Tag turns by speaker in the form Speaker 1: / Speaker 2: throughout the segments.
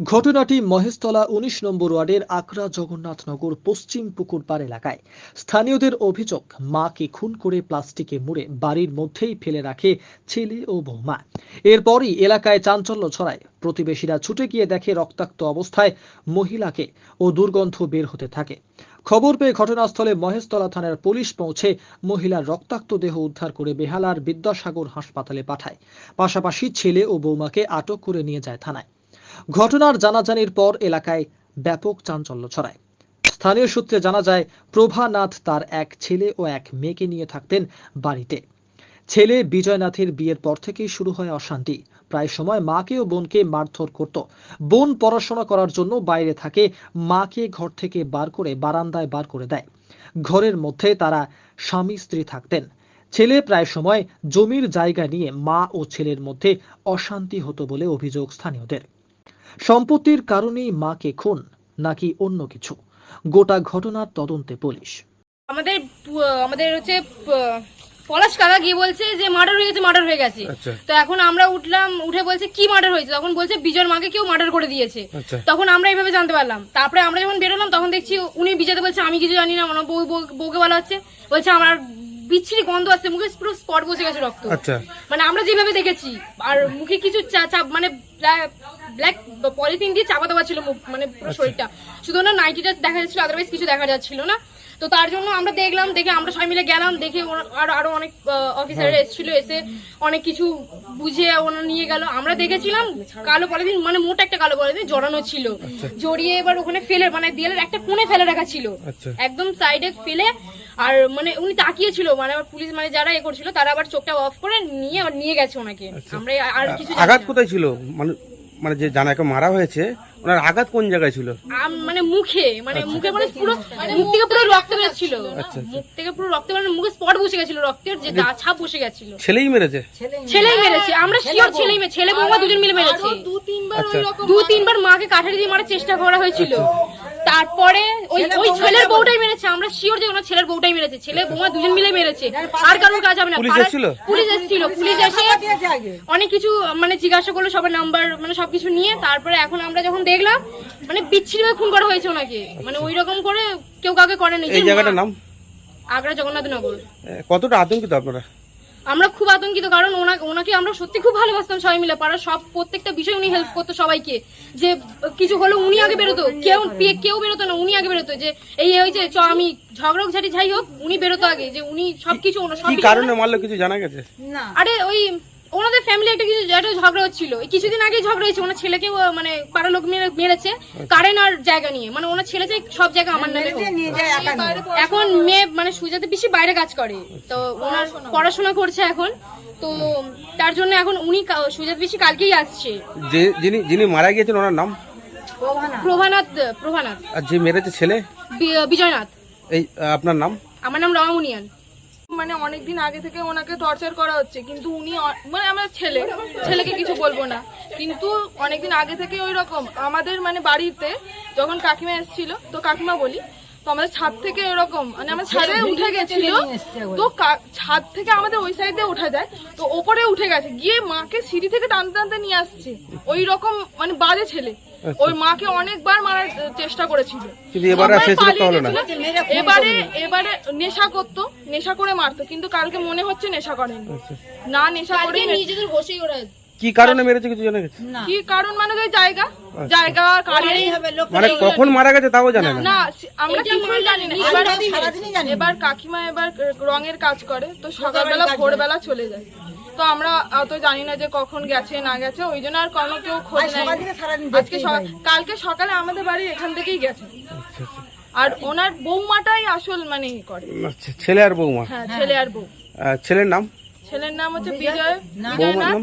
Speaker 1: ঘটনাটি মহেশতলা উনিশ নম্বর ওয়ার্ডের আকরা জগন্নাথনগর পশ্চিম পুকুরপাড় এলাকায়। স্থানীয়দের অভিযোগ, মাকে খুন করে প্লাস্টিকে মুড়ে বাড়ির মধ্যেই ফেলে রাখে ছেলে ও বৌমা। এরপরই এলাকায় চাঞ্চল্য ছড়ায়। প্রতিবেশীরা ছুটে গিয়ে দেখে রক্তাক্ত অবস্থায় মহিলাকে ও দুর্গন্ধ বের হতে থাকে। খবর পেয়ে ঘটনাস্থলে মহেশতলা থানার পুলিশ পৌঁছে মহিলার রক্তাক্ত দেহ উদ্ধার করে বেহালার বিদ্যাসাগর হাসপাতালে পাঠায়। পাশাপাশি ছেলে ও বৌমাকে আটক করে নিয়ে যায় থানায়। ঘটনার জানাজানির পর এলাকায় ব্যাপক চাঞ্চল্য ছড়ায়। স্থানীয় সূত্রে জানা যায়, প্রভানাথ তার এক ছেলে ও এক মেয়েকে নিয়ে থাকতেন বাড়িতে। ছেলে বিজয়নাথের বিয়ের পর থেকেই শুরু হয় অশান্তি। প্রায় সময় মাকে ও বোনকে মারধর করত। বোন পড়াশোনা করার জন্য বাইরে থাকে, মাকে ঘর থেকে বার করে বারান্দায় বার করে দেয়। ঘরের মধ্যে তারা স্বামী স্ত্রী থাকতেন। ছেলে প্রায় সময় জমির জায়গা নিয়ে মা ও ছেলের মধ্যে অশান্তি হতো বলে অভিযোগ স্থানীয়দের। সম্পত্তির কারণেই মাকে খুন নাকি অন্য কিছু? গোটা ঘটনার তদন্তে পুলিশ।
Speaker 2: আমাদের আমাদের হচ্ছে পলাশ কাকা গিয়ে বলছে যে মার্ডার হয়ে গেছে মার্ডার হয়ে গেছে।
Speaker 3: আচ্ছা।
Speaker 2: তো এখন আমরা উঠলাম উঠে বলছে কি মার্ডার হয়েছে? তখন বলছে বিজয়ের মাকে কেউ মার্ডার করে দিয়েছে।
Speaker 3: আচ্ছা।
Speaker 2: তখন আমরা এইভাবে জানতে পারলাম। তারপরে আমরা যখন বেরোলাম তখন দেখছি উনি বিজয়তে বলছে আমি কিছু জানি না আমার বউ বউ- বউকে বলা হচ্ছে বলছে আমার বিচ্ছিরি গন্ধ আসছে মুখে পুরো স্পট বসে গেছে রক্ত।
Speaker 3: আচ্ছা।
Speaker 2: মানে আমরা যেভাবে দেখেছি আর মুখে কিছু চা- চা- মানে ব্ল্যাক পলিথিন দিয়ে চাপা দেওয়া ছিল মুখ মানে পুরো শরীরটা। শুধু না নাইটিটা দেখা যাচ্ছিল আদারওয়াইজ কিছু দেখা যাচ্ছিল না। তো তার জন্য আমরা দেখলাম দেখে আমরা সবাই মিলে গেলাম দেখে আরও আরও অনেক অফিসার এসেছিল এসে অনেক কিছু বুঝিয়ে ওনারা নিয়ে গেল। আমরা দেখেছিলাম কালো পলিথিন মানে মোটা একটা কালো পলিথিন জড়ানো ছিল। জড়িয়ে এবার ওখানে ফেলে মানে দেয়ালের একটা কোণে ফেলে রাখা ছিল।
Speaker 3: আচ্ছা।
Speaker 2: একদম সাইডে ফেলে আর মানে উনি তাকিয়েছিল মানে আবার পুলিশ মানে যারা এ করছিল তারা আবার চোখটা অফ করে নিয়ে আবার নিয়ে গেছে ওনাকে। আমরা আর কিছু
Speaker 3: আঘাত কোথায় ছিল? মানে মানে যে জানাকে মারা হয়েছে ওনার আঘাত কোন জায়গায় ছিল?
Speaker 2: মানে মুখে মানে মুখে মানে পুরো মুখ থেকে পুরো রক্ত বেরোচ্ছিল। মুখ থেকে পুরো রক্ত মানে মুখে স্পট বসে গেছিল রক্তের যে দা ছাপ বসে গেছিল।
Speaker 3: ছেলেই মেরেছে?
Speaker 2: ছেলেই মেরেছে। আমরা শিওর ছেলেই মেরে ছেলে বৌমা দুজন মিলে মেরেছে।
Speaker 3: আচ্ছা।
Speaker 2: দু তিনবার মাকে কাঠারি দিয়ে মারার চেষ্টা করা হয়েছিল। তারপরে ওই ওই ছেলের বউটাই মেরেছে আমরা শিওর যে ওনার ছেলের বউটাই মেরেছে। ছেলে বৌমা দুজন মিলে মেরেছে। আর কারোর কাজ হবে না।
Speaker 3: পুলিশ এসেছিল?
Speaker 2: পুলিশ এসেছিল। পুলিশ এসে অনেক কিছু মানে জিজ্ঞাসা করল সবার নাম্বার মানে সবকিছু নিয়ে। তারপরে এখন আমরা যখন দেখলাম মানে বিচ্ছিরি খুন করা হয়েছে ওনাকে। মানে ওই রকম করে কেউ কাউকে করে
Speaker 3: এই জায়গাটার নাম?
Speaker 2: আগ্রা জগন্নাথ
Speaker 3: নগর কতটা আতঙ্কিত আপনারা?
Speaker 2: আমরা খুব আতঙ্কিত কারণ ওনাকে আমরা সত্যি খুব ভালোবাসতাম সবাই মিলে পাড়ার সব প্রত্যেকটা বিষয় উনি হেল্প করতো সবাইকে যে কিছু হলো উনি আগে বেরোতো কেউ কেউ বেরোতো না উনি আগে বেরোতো যে এই হয়েছে চ আমি ঝগড়া ঝাড়ি যাই হোক উনি বেরোতো আগে যে উনি সবকিছু ওনার
Speaker 3: কারণে মারলো কিছু জানা গেছে?
Speaker 2: আরে ওই ওনাদের ফ্যামিলি একটা কিছু একটা ঝগড়া হচ্ছিল। কিছুদিন আগে ঝগড়া হয়েছে। ওনার ছেলেকে মানে পাড়ার লোক মেরে- মেরেছে। কারেন্ট আর জায়গা নিয়ে। মানে ওনার ছেলে চাই সব জায়গা আমার নামে এখন মেয়ে মানে সুজাতে বেশি বাইরে কাজ করে। তো ওনার পড়াশোনা। করছে এখন। তো তার জন্য এখন উনি কা- সুজাত বেশি কালকেই আসছে।
Speaker 3: যে যিনি যিনি মারা গিয়েছেন ওনার নাম?
Speaker 2: প্রভানাথ। প্রভানাথ
Speaker 3: আর যে মেরেছে ছেলে?
Speaker 2: বিজয়নাথ।
Speaker 3: এই আপনার নাম?
Speaker 2: আমার নাম রমামুনিয়ান
Speaker 4: মানে অনেকদিন আগে থেকে ওনাকে টর্চার করা হচ্ছে। কিন্তু উনি মানে আমার ছেলে, ছেলেকে কিছু বলব না। কিন্তু অনেকদিন আগে থেকে ওই রকম। আমাদের মানে বাড়িতে যখন কাকিমা এসেছিল, তো কাকিমা বলি তো আমাদের ছাদ থেকে এরকম মানে আমার ছাদে উঠে গেছিল। তো ছাদ থেকে আমাদের ওই সাইডে উঠা যায়। তো ওপরে উঠে গেছে। গিয়ে মাকে সিঁড়ি থেকে টানতে টানতে নিয়ে আসছে। ওই রকম মানে বাজে ছেলে। ওই মাকে অনেকবার মারার চেষ্টা করেছিল।
Speaker 3: কিন্তু এবারে
Speaker 4: গেছিল। এবারে এবারে নেশা করতো। নেশা করে মারতো। কিন্তু কালকে মনে হচ্ছে নেশা করেনি। না নেশা করে
Speaker 2: নিজেদের বসেই ওরা
Speaker 3: কি কারণে মেরেছে কিছু জানা গেছে?
Speaker 4: কি কারণ মানে ওই জায়গা? জায়গা কারেন্ট
Speaker 3: মানে কখন মারা গেছে তাও জানে না
Speaker 4: না। সে- আমরা কিছুই জানি না। এবার এবার কাকিমা এবার রঙের কাজ করে তো সকালবেলা ভোরবেলা চলে যায়। তো আমরা অত জানি না যে কখন গেছে না গেছে ওই জন্য আর কোনো কেউ খোঁজ আজকে কালকে সকালে আমাদের বাড়ি এখান থেকেই গেছে। আর ওনার বৌমাটাই আসল মানে ই করে।
Speaker 3: আচ্ছা, ছেলে আর বৌমা?
Speaker 4: হ্যাঁ ছেলে আর বউ।
Speaker 3: আ, ছেলের নাম?
Speaker 4: ছেলের নাম হচ্ছে বিজয়?
Speaker 3: বৌমার নাম?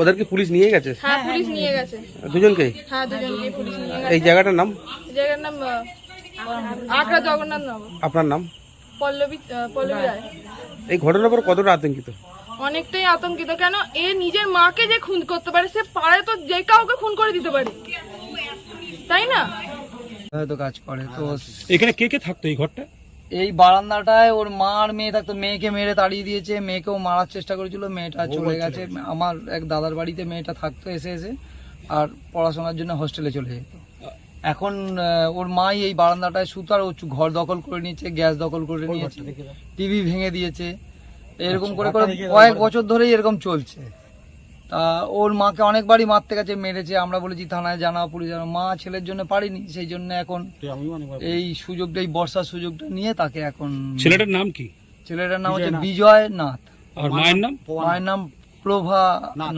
Speaker 3: ওদেরকে পুলিশ নিয়ে গেছে?
Speaker 4: হ্যাঁ পুলিশ নিয়ে গেছে।
Speaker 3: দুজনকেই?
Speaker 4: হ্যাঁ দুজনকে পুলিশ নিয়ে গেছে।
Speaker 3: এই জায়গাটার নাম?
Speaker 4: এই জায়গার নাম আকরা জগন্নাথ নগর।
Speaker 3: আপনার নাম?
Speaker 4: পল্লবী পল্লবী রায়।
Speaker 3: এই ঘটনার পর কতটা আতঙ্কিত?
Speaker 4: অনেকটাই আতঙ্কিত কেন এ নিজের মাকে যে খুন করতে পারে সে পাড়ায় তো যে কাউকে খুন করে দিতে পারে। তাই না?
Speaker 5: হয়তো কাজ করে তো
Speaker 6: এখানে কে কে থাকতো এই ঘরটা?
Speaker 5: এই বারান্দাটায় ওর মা আর মেয়ে থাকতো। মেয়েকে মেরে তাড়িয়ে দিয়েছে মেয়েকেও মারার চেষ্টা করেছিল মেয়েটা চলে গেছে। আমার এক দাদার বাড়িতে মেয়েটা থাকতো এসে এসে আর পড়াশোনার জন্য হোস্টেলে চলে যেত। এখন ওর মাই এই বারান্দাটায় সুতার ও ঘর দখল করে নিয়েছে গ্যাস দখল করে নিয়েছে টিভি ভেঙে দিয়েছে। এরকম করে করে কয়েক বছর ধরেই এরকম চলছে। তা ওর মাকে অনেকবারই মারতে গেছে মেরেছে। আমরা বলেছি থানায় জানা পুলিশ জানা মা ছেলের জন্য পারিনি সেই জন্য এখন এই সুযোগটা এই বর্ষার সুযোগটা নিয়ে তাকে এখন
Speaker 6: ছেলেটার নাম কি?
Speaker 5: ছেলেটার নাম হচ্ছে বিজয় নাথ।
Speaker 6: আর মায়ের নাম?
Speaker 5: মায়ের নাম প্রভা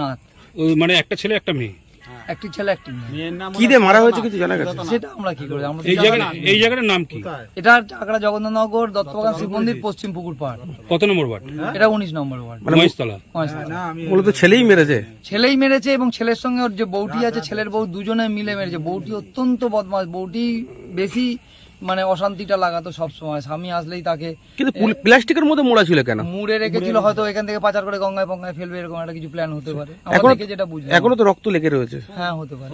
Speaker 5: নাথ।
Speaker 6: মানে একটা ছেলে একটা মেয়ে?
Speaker 5: একটি ছেলে একটি মেয়ে।
Speaker 3: কি দিয়ে মারা হয়েছে কিছু জানা গেছে?
Speaker 5: সেটা আমরা কি করি? আমরা
Speaker 6: এই জায়গাটা এই জায়গাটার নাম কি?
Speaker 5: এটা চাকরা জগন্নাথনগর দত্তবাগান শিব মন্দির পশ্চিম পুকুর পাড়
Speaker 6: কত নম্বর ওয়ার্ড?
Speaker 5: এটা উনিশ নম্বর ওয়ার্ড।
Speaker 3: মূলত ছেলেই মেরেছে।
Speaker 5: ছেলেই মেরেছে এবং ছেলের সঙ্গে ওর যে বউটি আছে ছেলের বউ দুজনে মিলে মেরেছে। বউটি অত্যন্ত বদমাস বউটি বেশি মানে অশান্তিটা লাগাতো সব সময় স্বামী আসলেই তাকে
Speaker 3: কিন্তু প্লাস্টিকের মধ্যে মোড়া ছিল কেন?
Speaker 5: মুড়ে রেখেছিল হয়তো এখান থেকে পাচার করে গঙ্গায় পঙ্গায় ফেলবে এরকম একটা কিছু প্ল্যান হতে পারে।
Speaker 3: এখন
Speaker 5: যেটা বুঝি
Speaker 3: এখনও তো রক্ত লেগে রয়েছে।
Speaker 5: হ্যাঁ হতে পারে।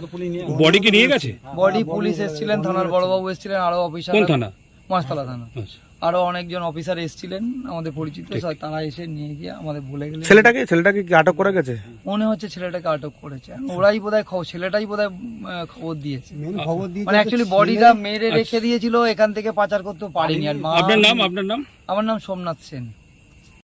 Speaker 6: বডি কি নিয়ে গেছে?
Speaker 5: বডি পুলিশ এসেছিলেন থানার বড়বাবু এসেছিলেন আরও অফিসার
Speaker 6: কোন থানা?
Speaker 5: মাসতলা থানা।
Speaker 6: আচ্ছা।
Speaker 5: আরও অনেকজন অফিসার এসেছিলেন আমাদের পরিচিত তারা এসে নিয়ে গিয়ে আমাদের ভুলে গেলেন।
Speaker 3: ছেলেটাকে ছেলেটাকে কি আটক করা গেছে?
Speaker 5: মনে হচ্ছে ছেলেটাকে আটক করেছে। ওরাই বোধহয় খবর ছেলেটাই বোধহয় হয় খবর দিয়েছে। মানে অ্যাকচুয়ালি বডিটা মেরে রেখে দিয়েছিল এখান থেকে পাচার করতে পারিনি আর মা
Speaker 6: আপনার নাম আপনার নাম?
Speaker 5: আমার নাম সোমনাথ সেন।